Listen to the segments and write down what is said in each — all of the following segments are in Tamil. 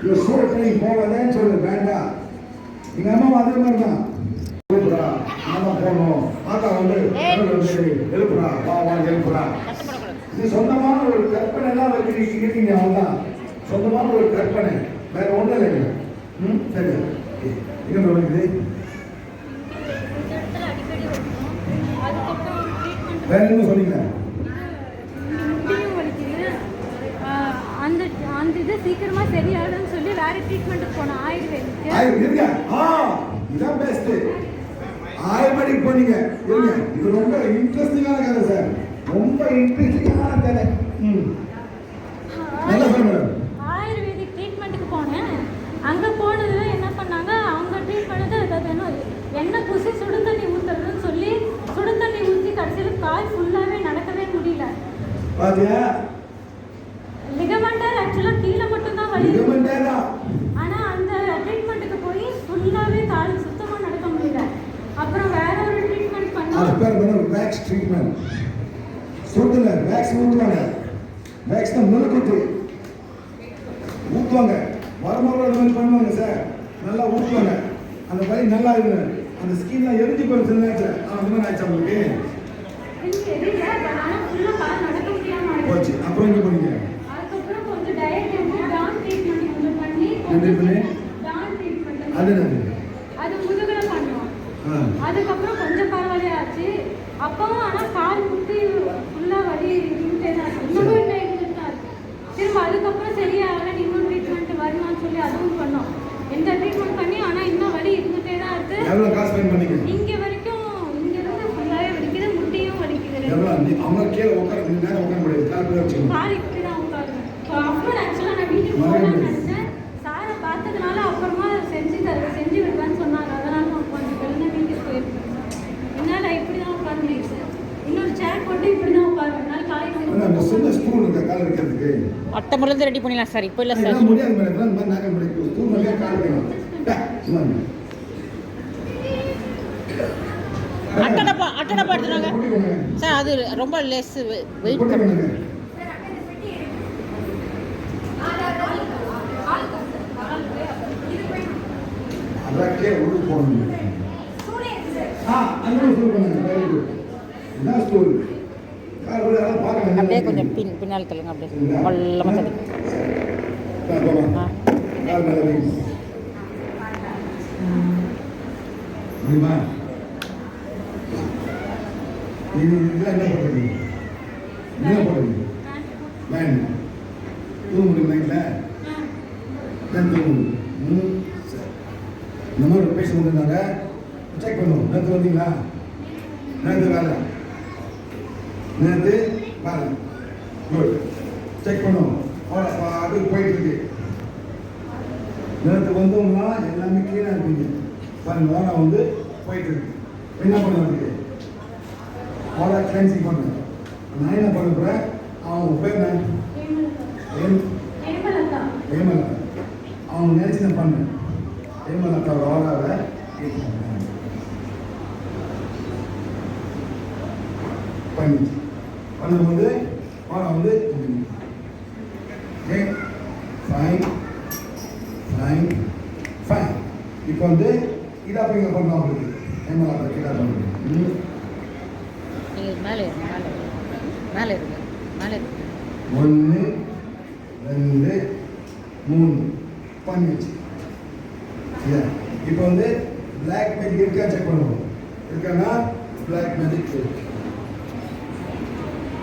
இந்த ஸ்கூலுக்கு நீ போகலன்னு சொல்லு வேண்டாம் எங்க அம்மா அதே மாதிரி தான் எழுப்புடா. நம்ம போகணும் ஆத்தா வந்து எழுப்புடா. வா வா எழுப்புடா. இது சொந்தமான ஒரு கற்பனை தான் இருக்கீங்க அவன் தான் சொந்தமான ஒரு கற்பனை. வேற ஒன்றும் இல்லை ம் சரி. என்ன பண்ணுது வேற என்ன சொன்னீங்க அந்த அந்த இது சீக்கிரமா சரியாடும் வேற ட்ரீட்மெண்ட்டுக்கு ஆ இதான் பெஸ்ட் ஆயுர்வேதிக் போனீங்க. இது ரொம்ப இன்ட்ரெஸ்டிங்கான கதை சார் ரொம்ப இன்ட்ரெஸ்டிங்கான கதை. ம். மற்ற முறையில் ரெடி பண்ணிடலாம் சார். இப்போ இல்லை சார். அட்டை அட்டடப்பா அட்டை எடுத்துனாங்க சார் அது ரொம்ப லெஸ் வெயிட் கம்மி பண்ணுங்க வெரி அப்படியே கொஞ்சம் பின் பின்னால் தள்ளுங்க அப்படியே. கொல்லமாக தள்ளுங்க ஆ முடியுமா இது வேமல் அவங்க நினைச்சு பண்ணு. வேமல் அக்கா ரோகாவை பண்ணிச்சு. பண்ணும்போது கோணம் வந்து ஓகே ஃபைன் ஃபைன் ஃபைன் இப்போ வந்து இதை அப்படிங்க பண்ணோம் அவங்களுக்கு. கீழே பண்ணுறது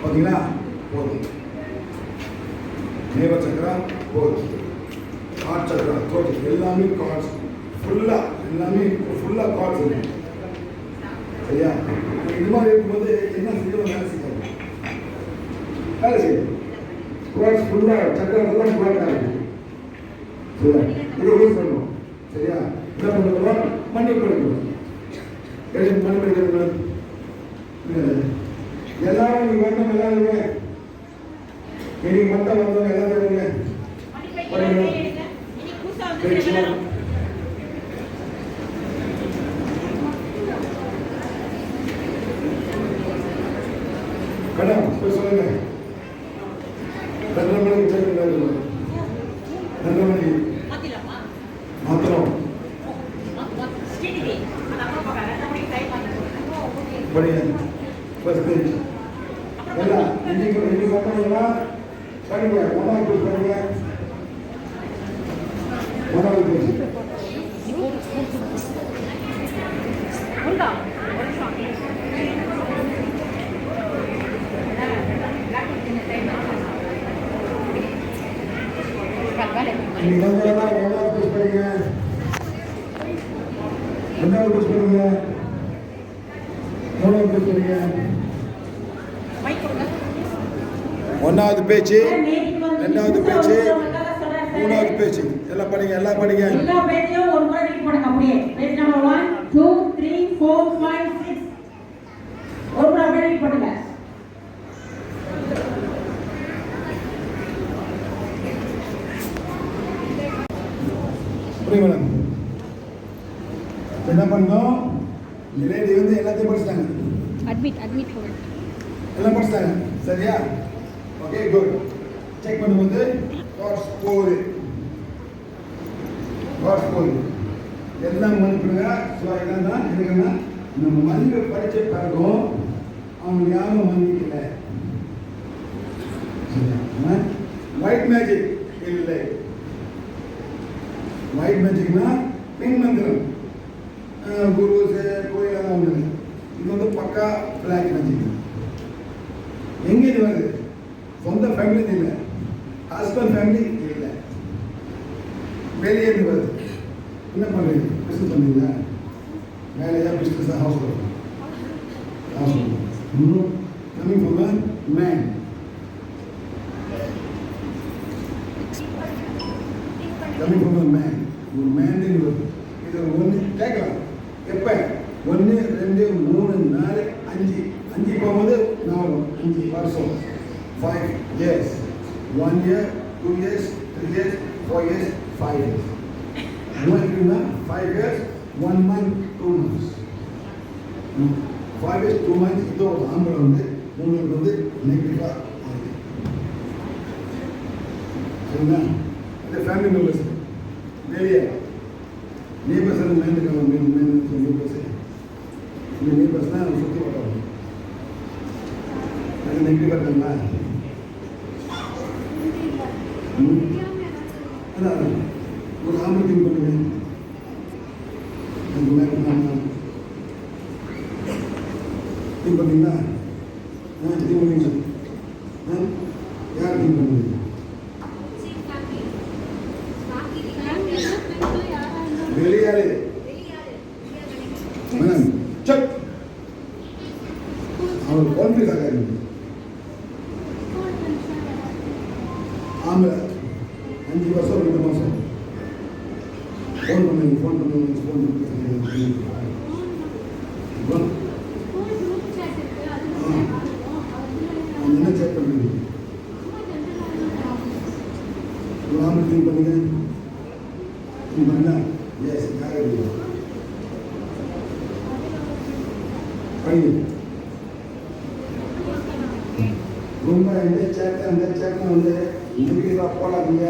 பார்த்தீங்கன்னா போதும். நேவ சக்கரம் போதும். ஹார்ட் சக்கரம் தோட்டம் எல்லாமே கார்ட்ஸ் ஃபுல்லாக எல்லாமே ஃபுல்லாக கார்ட்ஸ் இருக்கு. சரியா? இது மாதிரி இருக்கும்போது என்ன செய்யணும்? வேலை செய்யணும். வேலை செய்யணும். கார்ட்ஸ் ஃபுல்லாக சக்கரம் ஃபுல்லாக ஃபுல்லாக இருக்கு சரியா? இதை யூஸ் பண்ணணும் சரியா? என்ன பண்ணுறோம் மண்ணி கொடுக்கணும் எதுக்கு மண்ணி வேண்டும் எல்லாருமே இன்னைக்கு மட்டும் வந்தவங்க வருங்க படிக்கணும் மேடம் போய் சொல்லுங்க ரெண்டரை மணிக்கு சேர்க்கணும் ரெண்டரை மணிக்கு மாத்திரம் படிங்க ஃபர்ஸ்ட் பேஜ் எல்லாம் இன்னைக்கு இன்னைக்கு பண்ணீங்கன்னா படிங்க ஒன்றாவது பேஜ் படிங்க ஒன்றாவது பேஜ் உண்டா இன்னைக்கு வந்தீங்கன்னா ஒன்றாவது பேஜ் படிங்க ரெண்டாவது பேஜ் படிங்க மூணாவது ஒன்றாவது பேச்சு ரெண்டாவது பேச்சு மூணாவது பேச்சு. எல்லாம் படிங்க எல்லாம் படிங்க. எல்லா பேஜையும் ஒரு முறை ரீட் பண்ணுங்க அப்படியே. Page number one two three four five six ஒரு முறை ரீட் பண்ணுங்க புரியுது மேடம் என்ன பண்ணோம் லேடி வந்து எல்லாத்தையும் படிச்சிட்டாங்க. அட்மிட் அட்மிட் எல்லாம் படிச்சிட்டாங்க. சரியா? ஓகே குட் செக் பண்ணும்போது கார்ட்ஸ் போகுது கார்ட்ஸ் போகுது எல்லாம் மதிப்பிடுங்க ஸோ என்னன்னா என்னன்னா நம்ம மதிப்பை படிச்ச பிறகும் அவங்க யாரும் மன்னிக்கல. ஒயிட் மேஜிக் இல்லை ஒயிட் மேஜிக்னா பெண் மந்திரம். கலர் கோயிலெல்லாம் ஒன்று இது வந்து பக்கா பிளாக் மேஜிக் எங்கே இது வருது சொந்த ஃபேமிலி இல்லை. ஹஸ்பண்ட் ஃபேமிலி இல்லை. வெளியே இருந்து வருது. என்ன பண்ணுறீங்க பிஸ்னஸ் பண்ணுறீங்களா வேலையா பிஸ்னஸாக ஹவுஸ் ஹவுஸ் இன்னும் coming from man coming from man ஒரு மேன் இது ஒன்று கேட்கலாம். ரெண்டு மூணு நாலு அஞ்சு. அஞ்சு போகும்போது நாலு அஞ்சு. வருஷம் five years one year two years three years four years five years எப்படின்னா five years one month two months five years two months இதோ ஆம்பளை வந்து உங்களுக்கு வந்து நெகட்டிவாக ஆகுது சரிங்களா இந்த ஃபேமிலி மெம்பர்ஸ் வெளியே நேபர்ஸ் எல்லாம் மேலுக்காங்க மேல் மேல் நேபர்ஸ் இந்த நேபர்ஸ்லாம் அவங்க சுற்றி வர்றாங்க அது நெகட்டிவாக இருக்காங்களா ஒரு ஆம்பளை பண்ணுங்க அதுக்கு மேலே நான் திங்க் பண்ணீங்களா ஆ திங்க் பண்ணீங்க ஆ யார் திங்க் பண்ணுங்க வெளியாரு மேடம் செக் அவர் கான்ஃபியூஸ் ஆகாது ஆம்பளை அஞ்சு வருஷம் ரெண்டு மாதம் ஃபோன் பண்ணுங்க ஃபோன் பண்ணுங்க ஃபோன் பண்ணுங்க அவங்க என்ன செக் பண்ணுங்க ஒரு ஆம்பளை திங்க் பண்ணுங்க திங்க் பண்ணா எஸ் யார் படிங்க ரொம்ப இந்த சேட்டை சேட்டை வந்து நெகட்டிவாக போடாதீங்க.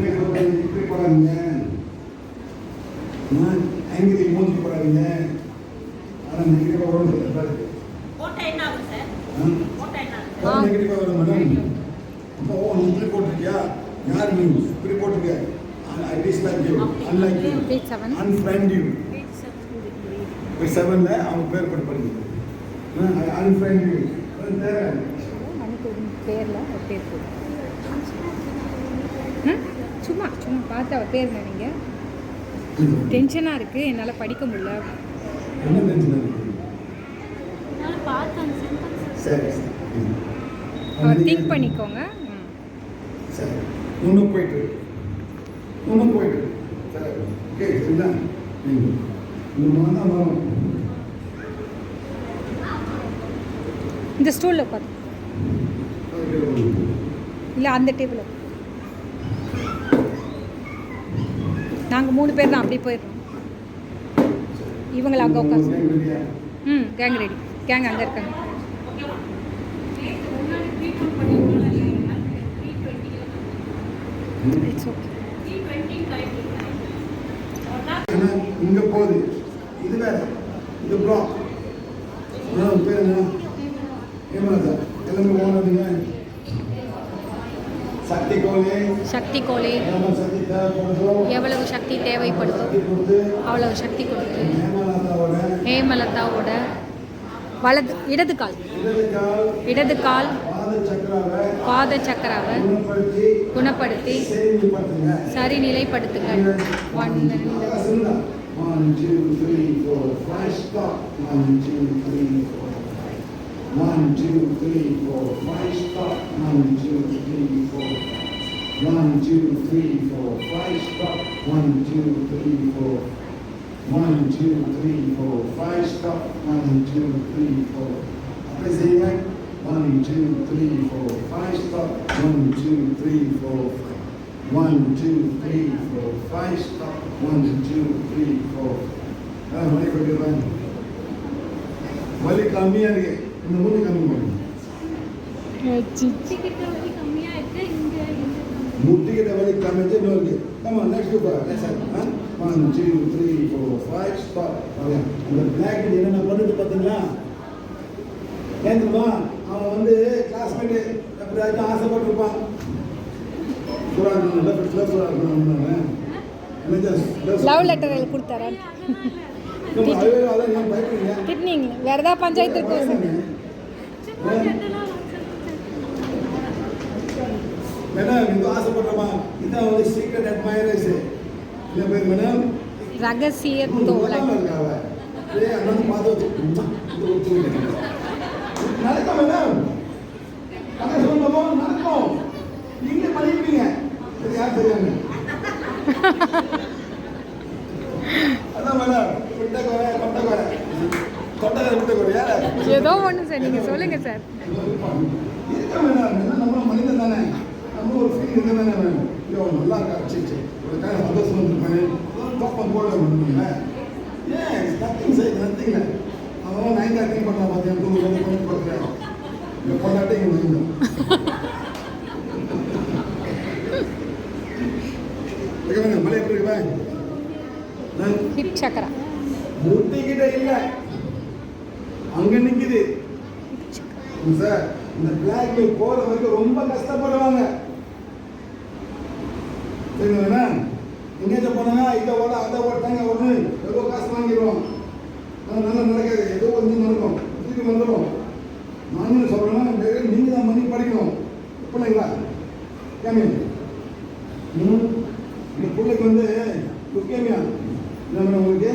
ஃபேஸ்புக்கில் இப்படி போடாதீங்க. ஆங்கிரி மூஞ்சி போடாதீங்க. ஆனால் நெகட்டிவாக வரும் சார். நெகட்டிவாக வரும் மேடம் அப்போ ஓ நீ இப்படி போட்டிருக்கியா? யார் நீ? இப்படி போட்டிருக்க. I dislike you unlike you unfriend you செவனில் அவங்க பேர் போட்டு படிங்க. அன்ஃப்ரெண்ட் தேவை மணிக்கூர் பேரில் அவர் பேர் ம்? சும்மா சும்மா பார்த்து அவர் பேர் நினைங்க டென்ஷனாக இருக்குது என்னால் படிக்க முடியல. பார்த்து. அவர் திங்க் பண்ணிக்கோங்க. ம். சரி. இன்னும் போயிட்டு போயிட்டு இந்த ஸ்டூலில் உட்காந்து இல்லை அந்த டேபிள் நாங்கள் மூணு பேர் தான் அப்படி போயிடுறோம். இவங்களை அங்கே உட்காந்து. ம் கேங் ரெடி கேங் அங்கே இருக்காங்க. இட்ஸ் ஓகே ஏன்னா போகுது. இது வேற. இது ப்ரோ பேர் என்ன? ஏமா சார் எல்லாமே ஓனதுங்க சக்தி கோலே எவ்வளவு சக்தி தேவைப்படுதோ அவ்வளவு சக்தி கொடுத்து. ஹேமலதாவோட. வலது இடது கால். இடது கால். பாத சக்கராவை குணப்படுத்தி சரி நிலைப்படுத்துங்கள் one One, two, three, four, five, stop. One, two, three, four. Five. One, two, three, four. Five stop. One, two, three, four. One, two, three, four. Five stop. One, two, three, four. Après c'est One, two, three, four. Five stop. One, two, three, four. One, two, three, four. Five stop. One, two, three, four. Ah, ಮನೆ ಕೊಟ್ಟಿರೋದು ಮಲ್ಲಿ ಕಮ್ಮಿ ಆಗಿ ಇನ್ನು ಮುಂದೆ ಕಮ್ಮಿ கம்மிச்சு இன்னும் இருக்கு ஆமா நெக்ஸ்ட் பார் one two three four five அந்த பிளாக் என்னென்ன பண்ணுது பார்த்தீங்களா? ஏன் தெரியுமா அவன் வந்து கிளாஸ்மேட்டு எப்படியாச்சும் ஆசைப்பட்டிருப்பான் லவ் லெட்டர் கொடுத்தாரா ஏன் பயப்படுறீங்க திட்னீங்க வேற ஏதாவது பஞ்சாயத்து இருக்கோம் சார் சும்மா general ஆ ஒரு மேடம் இது ஆசைப்படுறமா இதான் வந்து சீக்ரெட் அட்மைரர்ஸ் இந்த பேர் மேடம் ரகசிய தோழன் உலகம் இருக்கா அவ? ஏய், அண்ணன் பார்த்து. நடக்கும் மேடம் நடக்கும் பண்ணிருப்பீங்க இது யார் தெரியாங்க அதான் மேடம் ஏதோ ஒன்று சார் நீங்கள் சொல்லுங்கள் சார் இருக்க மேடம் எல்லாம் நம்ம மனிதன் தானே நம்ம ஒரு ஃபீல் இருக்க தானே வேணும். ஐயோ நல்லா இருக்கா? சரி சரி. ஒரு காரணம் சந்தோஷம் வந்துருப்பானே? தோப்பம் போட முடியுங்களே ஏன்? நத்திங் சரி நத்திங் அவன் நைன் ஆக்டிங் பண்ணலாம் பார்த்தேன் தூங்க வந்து பண்ணி கொடுக்குறேன் இந்த கொண்டாட்டி இங்கே முடியும் மலை எப்படி ஹிப் சக்கரா முட்டிக்கிட்ட இல்லை. அங்க நிக்குது. சார் இந்த பிளாக் மில் போற வரைக்கும் ரொம்ப கஷ்டப்படுவாங்க. சரிங்களா எங்கேயாச்சும் போனாங்க இதை ஓட அதை ஓட்டாங்க ஒன்று ஏதோ காசு வாங்கிடுவோம். ஆனால் நல்லா நடக்காது. ஏதோ கொஞ்சம் நடக்கும். திருப்பி வந்துடும் நானும் சொல்கிறேன் நீங்கள் தான் மணி படிக்கணும். பிள்ளைங்களா கேமியா இந்த பிள்ளைக்கு வந்து லுக்கேமியா. என்ன உங்களுக்கு?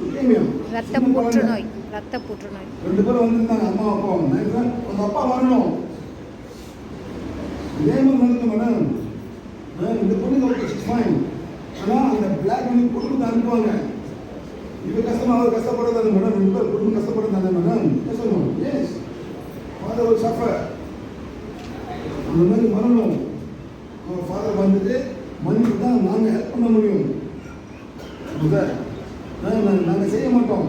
லுக்கேமியா. ரத்த புற்றுநோய். ரத்த புற்றுநோய். ரெண்டு பேரும் வந்திருந்தாங்க அம்மா உங்க அப்பா வரணும். இதே மாதிரி மேடம். ஆ, இந்த பொண்ணுங்க ஓகே ஃபைன் ஆனால் அந்த பிளாக் மணி குடும்பத்தை அனுப்புவாங்க. இப்போ கஷ்டமா அவர் கஷ்டப்படுறதானே மேடம் ரெண்டு பேர் குடும்பம் கஷ்டப்படுறதானே மேடம் கஷ்டம் எஸ் ஃபாதர் ஒரு சஃபர் அந்த மாதிரி மரணம் அவர் ஃபாதர் வந்துட்டு மன்னிப்பு தான் நாங்கள் ஹெல்ப் பண்ண முடியும். சார் நாங்கள் செய்ய மாட்டோம்.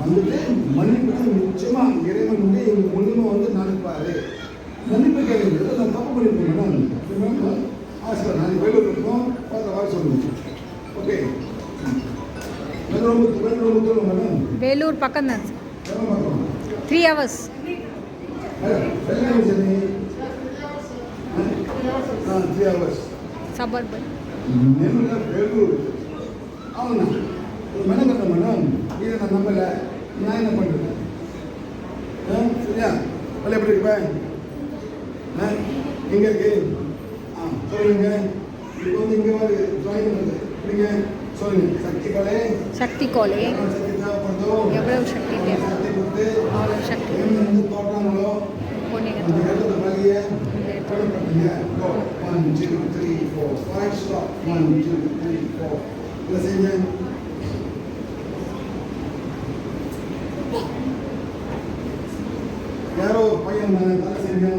வந்துட்டு மன்னிப்பு நிச்சயமா இறைவன் வந்து எங்கள் மூலியமாக வந்து நடப்பாரு மன்னிப்பு கேட்குறது நான் தப்பு பண்ணியிருக்கேன் மேடம் ரிமெம்பர் ஆஸ்கர் நாளைக்கு வேலூர் இருக்கும் பார்த்து வாய் சொல்லுவோம் ஓகே வேலூர் வேலூர் சொல்லுங்க மேடம் வேலூர் பக்கம் தான் three hours three hours suburban నేను వేలూరు అవునా మెనగట్ట మేడం ఇది నా నమ్మల నాయన పండుగ சரியா மல்ல எப்படி இருப்பேன் இங்கே இருக்கு? சொல்லுங்க. இப்போ வந்து இங்கே வந்து ஜாயின் பண்ணுது சொல்லுங்க. சக்தி கலை. சக்தி கோலை. சக்தி தேவைப்படுதோ? எவ்வளவு சக்தி தேவை? சக்தி கொடுத்து சக்தி. எங்கேருந்து போடுறாங்களோ one zero three four five stop one zero three four இதை யாரோ பையன் செஞ்சு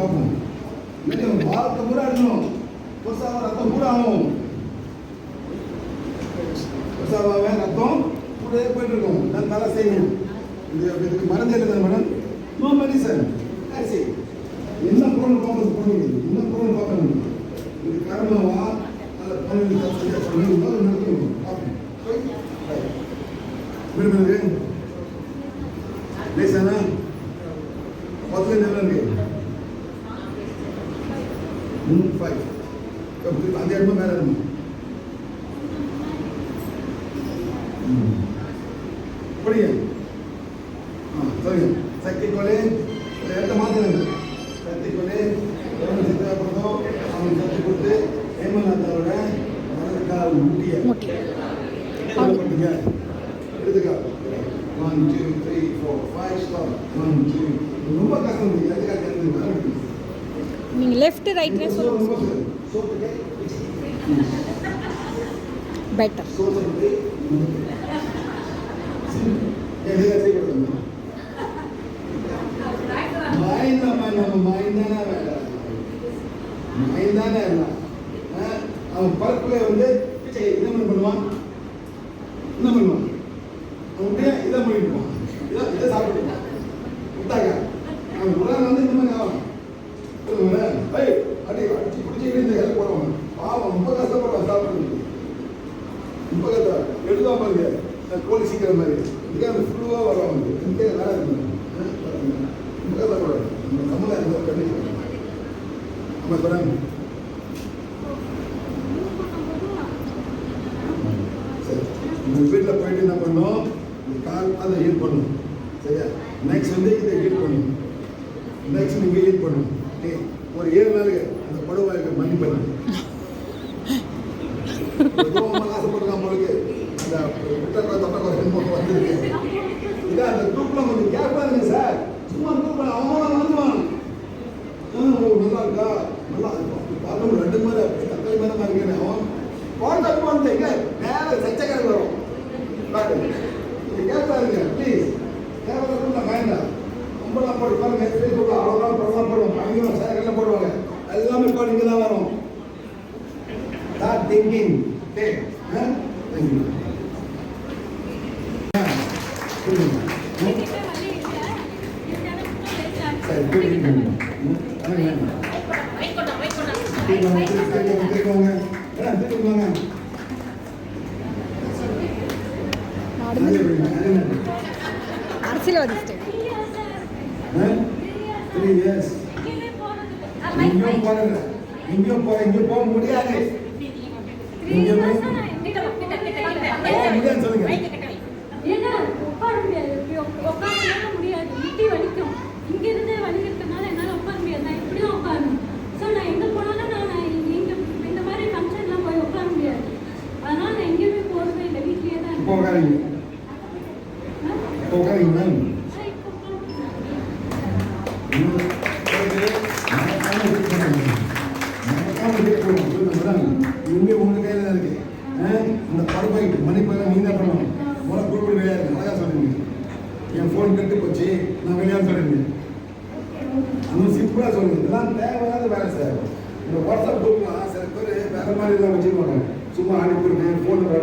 பார்ப்போம். இன்னைக்கு வாரத்தை பூரா அடிக்கணும் புதுசாக ரத்தம் பூரா ஆகும் புதுசாக ரத்தம் கூடவே போயிட்டு இருக்கும். நல்லா செய்யணும் இது இதுக்கு மருந்து எழுதுங்க மேடம். அப்படியே ஆ சொல்லுங்க சக்தி கொலை இடத்த மாற்றினாங்க சக்தி கொலை எவ்வளோ சித்தா கொடுத்தோம் அவங்க சக்தி கொடுத்து ஹேமநாத்தாவோட மனதுக்காக முட்டிய எடுத்துக்கா ஒன் டூ த்ரீ ரொம்ப கஷ்டம் நீங்க லெஃப்ட் ரைட்ல பெட்டர் அவன் தானே இருந்தான் அவன் பிறப்புல வந்து என்ன பண்ணுவான். என்ன பண்ணுவான். அவன் இதை பண்ணிட்டு போவான். இதை சாப்பிட்டு கொடுக்கணும் ஒரு ஏழு நாளுக்கு அந்த படுவாய்க்கு மன்னிப்பு அரசியல் வந்துட்டு த்ரீ இயர்ஸ் இங்கேயும் போகிறது போக முடியாது. పోగలిగి పోగలిగినాను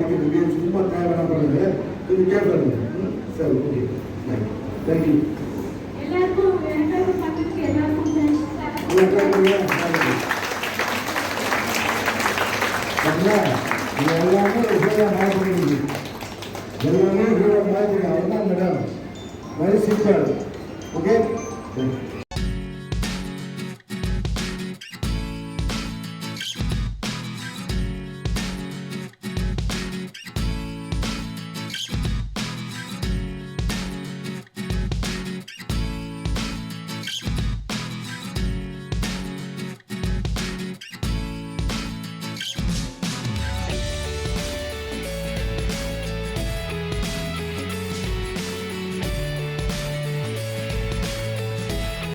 எனக்கு இது கேம் சும்மா தேவையான பண்ணுது இது கேட்கறது சரி ஓகே தேங்க்யூ எல்லாருக்கும் எல்லாமே ஹீரோ மாயப்படுது எல்லாமே ஹீரோ மாயப்படுது ಥ್ಯಾಂಕ್ ಯು மேடம் வெரி